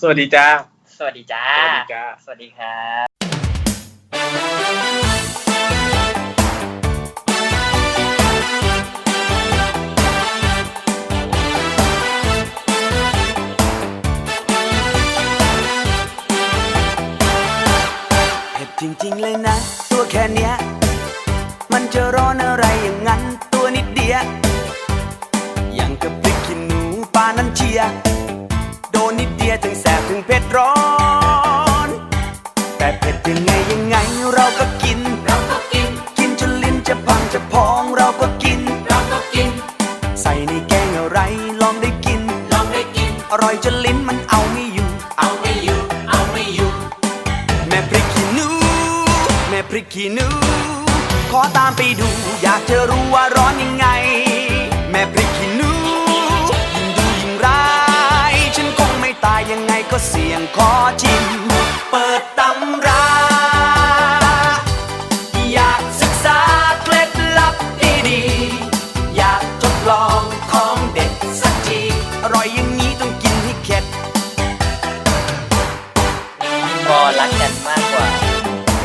สวัสดีจ้า สวัสดีจ้า สวัสดีจ้า สวัสดีครับเผ็ดจริงๆเลยนะ ตัวแค่เนี้ย มันจะร้อนอะไรอย่างนั้น ตัวนิดเดียวยังกับพริกขี้หนูปลานั้นเชียร์โดนนิดเดียวถึงแสบถึงเผ็ดร้อน แต่เผ็ดยังไงยังไงเราก็กิน เราก็กิน กินจนลิ้นจะพังจะพองเราก็กิน เราก็กิน ใส่ในแกงอะไรลองได้กิน ลองได้กิน อร่อยจนลิ้นมันเอาไม่อยู่ เอาไม่อยู่ เอาไม่อยู่ แม่พริกขี้หนู แม่พริกขี้หนู ขอตามไปดู อยากจะรู้ว่าร้อนยังไง เสียงขอชิม เปิดตำรา อยากศึกษาเคล็ดลับดีๆ อยากทดลองของเด็ดสักที อร่อยอย่างนี้ต้องกินให้เข็ดก็รักกันมากกว่า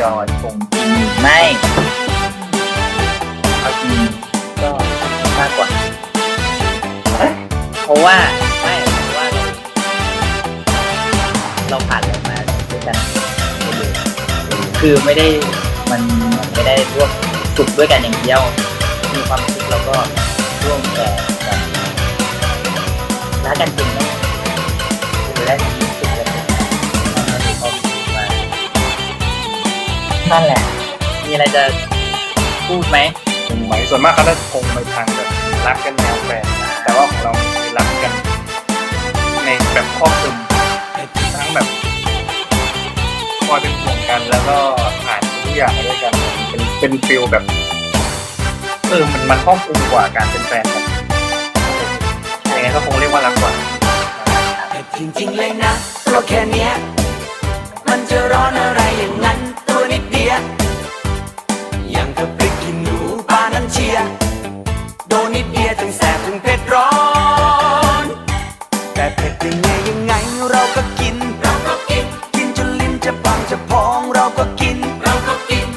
ยอดคงจริงไม่เอาจริงก็มากกว่า เพราะว่า ด้วยกันหมดเลยคือไม่ได้มันไม่ได้ร่วมสุขด้วยกันอย่างเดียว มีความสุขเราก็ร่วมแชร์กันรักกันจริงไหมคือได้มีสุขกันจริงเรามีความสุขมากนั่นแหละ มีอะไรจะพูดไหมผมหมส่วนมากเขาจะคงไปทางแบบรักกันแนวแฟนแต่ว่าของเรารักกัน ในแบบครอบคลุม เป็นห่วงกันแล้วก็ผ่านทุกอย่างมาด้วยกัน เป็นเป็นฟิลแบบ เออมันมันครอบคลุมกว่าการเป็นแฟนกันยังไงก็คงเรียกว่ารักกว่าเผ็ดจริงๆเลยนะตัวแค่เนี้ยมันจะร้อนอะไรอย่างนั้นตัวนิดเดียวยังกับพริกขี้หนูปลานั้นเชียร์โดนนิดเดียวถึงแสบถึงเผ็ดร้อน แต่เผ็ดยังไงยังไงเราก็กิน เราก็กินกิน จนลิ้นจะพังจะพองเราก็กิน เราก็กิน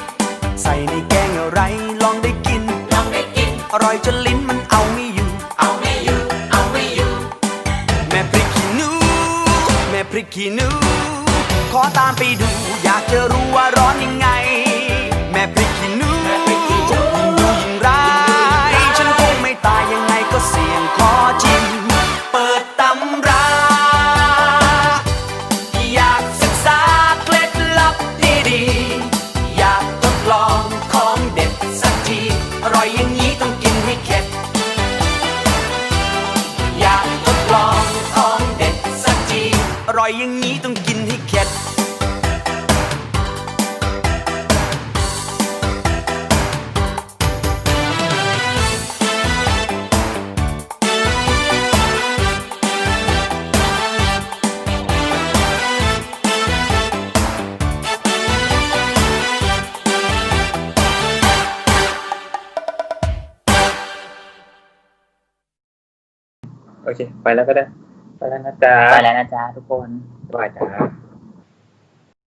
ใส่ในแกงอะไรลองได้กิน ลองได้กิน อร่อยจนลิ้นมันเอาไม่อยู่ เอาไม่อยู่ เอาไม่อยู่ แม่พริกขี้หนู แม่พริกขี้หนู ขอตามไปดู อยากจะรู้ว่าร้อนยังไง อยอย่างนี้ต้องกินให้เข็ดโอเค ไปแล้วก็ได้ ไปแล้วนะจ๊ะไปแล้วนะจ๊ะทุกคนบายจ้า